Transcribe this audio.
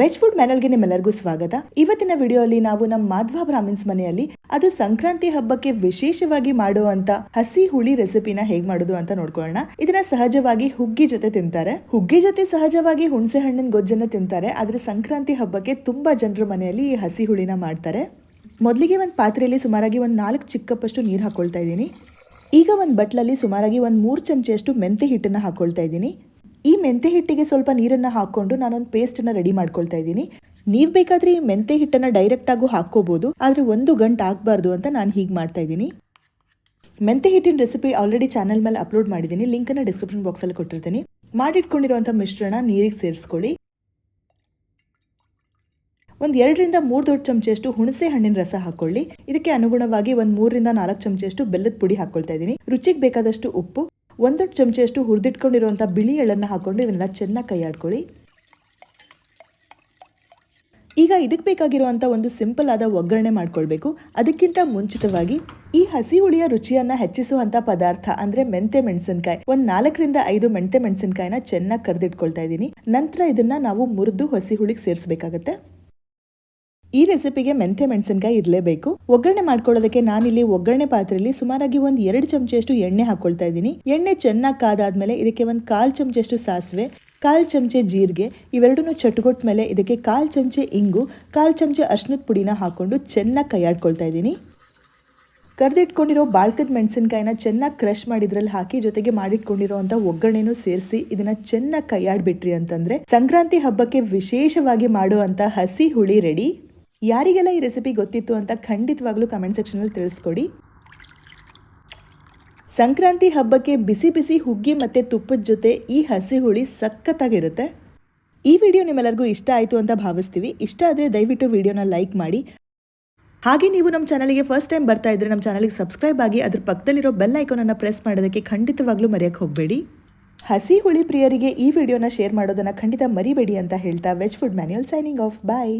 Veg food ಮ್ಯಾನಲ್ಗೆ ನಿಮ್ಮೆಲ್ಲರಿಗೂ ಸ್ವಾಗತ. ಇವತ್ತಿನ ವಿಡಿಯೋಲಿ ನಾವು ನಮ್ಮ ಮಾಧ್ವ ಬ್ರಾಹ್ಮಿನ್ಸ್ ಮನೆಯಲ್ಲಿ ಅದು ಸಂಕ್ರಾಂತಿ ಹಬ್ಬಕ್ಕೆ ವಿಶೇಷವಾಗಿ ಮಾಡುವಂತ ಹಸಿ ಹುಳಿ ರೆಸಿಪಿನ ಹೇಗ್ ಮಾಡೋದು ಅಂತ ನೋಡ್ಕೊಳ್ಳೋಣ. ಇದನ್ನ ಸಹಜವಾಗಿ ಹುಗ್ಗಿ ಜೊತೆ ತಿಂತಾರೆ. ಹುಗ್ಗಿ ಜೊತೆ ಸಹಜವಾಗಿ ಹುಣಸೆ ಹಣ್ಣಿನ ಗೊಜ್ಜನ್ನ ತಿಂತಾರೆ. ಆದ್ರೆ ಸಂಕ್ರಾಂತಿ ಹಬ್ಬಕ್ಕೆ ತುಂಬಾ ಜನರ ಮನೆಯಲ್ಲಿ ಈ ಹಸಿ ಹುಳಿನ ಮಾಡ್ತಾರೆ. ಮೊದಲಿಗೆ ಒಂದು ಪಾತ್ರೆಯಲ್ಲಿ ಸುಮಾರಾಗಿ ಒಂದು ನಾಲ್ಕು ಚಿಕ್ಕಪ್ಪಷ್ಟು ನೀರು ಹಾಕೊಳ್ತಾ ಇದ್ದೀನಿ. ಈಗ ಒಂದು ಬಟ್ಲಲ್ಲಿ ಸುಮಾರಾಗಿ ಒಂದು ಮೂರು ಚಮಚೆಯಷ್ಟು ಮೆಂತೆ ಹಿಟ್ಟನ್ನು ಹಾಕೊಳ್ತಾ ಇದ್ದೀನಿ. ಈ ಮೆಂತೆ ಹಿಟ್ಟಿಗೆ ಸ್ವಲ್ಪ ನೀರನ್ನು ಹಾಕ್ಕೊಂಡು ನಾನೊಂದು ಪೇಸ್ಟನ್ನು ರೆಡಿ ಮಾಡ್ಕೊಳ್ತಾ ಇದ್ದೀನಿ. ನೀವು ಬೇಕಾದರೆ ಈ ಮೆಂತೆ ಹಿಟ್ಟನ್ನು ಡೈರೆಕ್ಟಾಗೂ ಹಾಕ್ಕೋಬೋದು, ಆದರೆ ಒಂದು ಗಂಟೆ ಆಗಬಾರ್ದು ಅಂತ ನಾನು ಹೀಗೆ ಮಾಡ್ತಾ ಇದ್ದೀನಿ. ಮೆಂತೆ ಹಿಟ್ಟಿನ ರೆಸಿಪಿ ಆಲ್ರೆಡಿ ಚಾನಲ್ ಮೇಲೆ ಅಪ್ಲೋಡ್ ಮಾಡಿದ್ದೀನಿ ಲಿಂಕನ್ನು ಡಿಸ್ಕ್ರಿಪ್ಷನ್ ಬಾಕ್ಸಲ್ಲಿ ಕೊಟ್ಟಿರ್ತೀನಿ. ಮಾಡಿಟ್ಕೊಂಡಿರುವಂಥ ಮಿಶ್ರಣ ನೀರಿಗೆ ಸೇರಿಸ್ಕೊಳ್ಳಿ. ಒಂದು ಎರಡರಿಂದ ಮೂರು ದೊಡ್ಡ ಚಮಚೆಯಷ್ಟು ಹುಣಸೆ ಹಣ್ಣಿನ ರಸ ಹಾಕೊಳ್ಳಿ. ಇದಕ್ಕೆ ಅನುಗುಣವಾಗಿ ಒಂದು ಮೂರರಿಂದ ನಾಲ್ಕು ಚಮಚೆಯಷ್ಟು ಬೆಲ್ಲದ ಪುಡಿ ಹಾಕೊಳ್ತಾ ಇದ್ದೀನಿ. ರುಚಿಗೆ ಬೇಕಾದಷ್ಟು ಉಪ್ಪು ಒಂದು ದೊಡ್ಡ ಚಮಚೆಯಷ್ಟು ಹುರಿದಿಟ್ಕೊಂಡಿರುವಂಥ ಬಿಳಿ ಎಳ್ಳನ್ನು ಹಾಕೊಂಡು ಇವನ್ನೆಲ್ಲ ಚೆನ್ನಾಗಿ ಕೈಯಾಡ್ಕೊಳ್ಳಿ. ಈಗ ಇದಕ್ಕೆ ಬೇಕಾಗಿರುವಂಥ ಒಂದು ಸಿಂಪಲ್ ಆದ ಒಗ್ಗರಣೆ ಮಾಡ್ಕೊಳ್ಬೇಕು. ಅದಕ್ಕಿಂತ ಮುಂಚಿತವಾಗಿ ಈ ಹಸಿ ಹುಳಿಯ ರುಚಿಯನ್ನ ಹೆಚ್ಚಿಸುವಂತ ಪದಾರ್ಥ, ಅಂದ್ರೆ ಮೆಂತೆ ಮೆಣಸಿನಕಾಯಿ. ಒಂದು ನಾಲ್ಕರಿಂದ ಐದು ಮೆಂತೆ ಮೆಣಸಿನಕಾಯಿನ ಚೆನ್ನಾಗಿ ಕರೆದಿಟ್ಕೊಳ್ತಾ ಇದ್ದೀನಿ. ನಂತರ ಇದನ್ನ ನಾವು ಮುರಿದು ಹಸಿ ಹುಳಿಗೆ ಸೇರಿಸಬೇಕಾಗತ್ತೆ. ಈ ರೆಸಿಪಿಗೆ ಮೆಂತೆ ಮೆಣಸಿನಕಾಯಿ ಇರಲೇಬೇಕು. ಒಗ್ಗರಣೆ ಮಾಡ್ಕೊಳ್ಳೋದಕ್ಕೆ ನಾನಿಲ್ಲಿ ಒಗ್ಗರಣೆ ಪಾತ್ರೆಯಲ್ಲಿ ಸುಮಾರಾಗಿ ಒಂದು ಎರಡು ಚಮಚೆಯಷ್ಟು ಎಣ್ಣೆ ಹಾಕೊಳ್ತಾ ಇದ್ದೀನಿ. ಎಣ್ಣೆ ಚೆನ್ನಾಗಿ ಕಾದಾದ್ಮೇಲೆ ಇದಕ್ಕೆ ಒಂದು ಕಾಲು ಚಮಚೆಯಷ್ಟು ಸಾಸಿವೆ, ಕಾಲು ಚಮಚೆ ಜೀರಿಗೆ, ಇವೆರಡನ್ನೂ ಚಟ್ಕೊಟ್ಟ ಮೇಲೆ ಇದಕ್ಕೆ ಕಾಲು ಚಮಚೆ ಇಂಗು, ಕಾಲು ಚಮಚೆ ಅರ್ಶಿನದ ಪುಡಿನ ಹಾಕೊಂಡು ಚೆನ್ನಾಗಿ ಕೈಯಾಡ್ಕೊಳ್ತಾ ಇದ್ದೀನಿ. ಕರೆದಿಟ್ಕೊಂಡಿರೋ ಬಾಳ್ಕದ ಮೆಣಸಿನ್ಕಾಯಿನ ಚೆನ್ನಾಗಿ ಕ್ರಷ್ ಮಾಡಿದ್ರಲ್ಲಿ ಹಾಕಿ ಜೊತೆಗೆ ಮಾಡಿಟ್ಕೊಂಡಿರೋಂಥ ಒಗ್ಗರಣೆನೂ ಸೇರಿಸಿ ಇದನ್ನ ಚೆನ್ನಾಗಿ ಕೈಯಾಡ್ಬಿಟ್ರಿ ಅಂತಂದ್ರೆ ಸಂಕ್ರಾಂತಿ ಹಬ್ಬಕ್ಕೆ ವಿಶೇಷವಾಗಿ ಮಾಡುವಂಥ ಹಸಿ ಹುಳಿ ರೆಡಿ. ಯಾರಿಗೆಲ್ಲ ಈ ರೆಸಿಪಿ ಗೊತ್ತಿತ್ತು ಅಂತ ಖಂಡಿತವಾಗ್ಲೂ ಕಮೆಂಟ್ ಸೆಕ್ಷನಲ್ಲಿ ತಿಳಿಸ್ಕೊಡಿ. ಸಂಕ್ರಾಂತಿ ಹಬ್ಬಕ್ಕೆ ಬಿಸಿ ಬಿಸಿ ಹುಗ್ಗಿ ಮತ್ತು ತುಪ್ಪದ ಜೊತೆ ಈ ಹಸಿ ಹುಳಿ ಸಖತ್ತಾಗಿರುತ್ತೆ. ಈ ವಿಡಿಯೋ ನಿಮ್ಮೆಲ್ಲರಿಗೂ ಇಷ್ಟ ಆಯಿತು ಅಂತ ಭಾವಿಸ್ತೀವಿ. ಇಷ್ಟ ಆದರೆ ದಯವಿಟ್ಟು ವಿಡಿಯೋನ ಲೈಕ್ ಮಾಡಿ. ಹಾಗೆ ನೀವು ನಮ್ಮ ಚಾನಲ್ಗೆ ಫಸ್ಟ್ ಟೈಮ್ ಬರ್ತಾ ಇದ್ರೆ ನಮ್ಮ ಚಾನಲ್ಗೆ ಸಬ್ಸ್ಕ್ರೈಬ್ ಆಗಿ ಅದ್ರ ಪಕ್ಕದಲ್ಲಿರೋ ಬೆಲ್ ಐಕಾನನ್ನು ಪ್ರೆಸ್ ಮಾಡೋದಕ್ಕೆ ಖಂಡಿತವಾಗ್ಲೂ ಮರೆಯೋಕ್ಕೆ ಹೋಗಬೇಡಿ. ಹಸಿ ಹುಳಿ ಪ್ರಿಯರಿಗೆ ಈ ವಿಡಿಯೋನ ಶೇರ್ ಮಾಡೋದನ್ನು ಖಂಡಿತ ಮರಿಬೇಡಿ ಅಂತ ಹೇಳ್ತಾ veg food manual signing off bye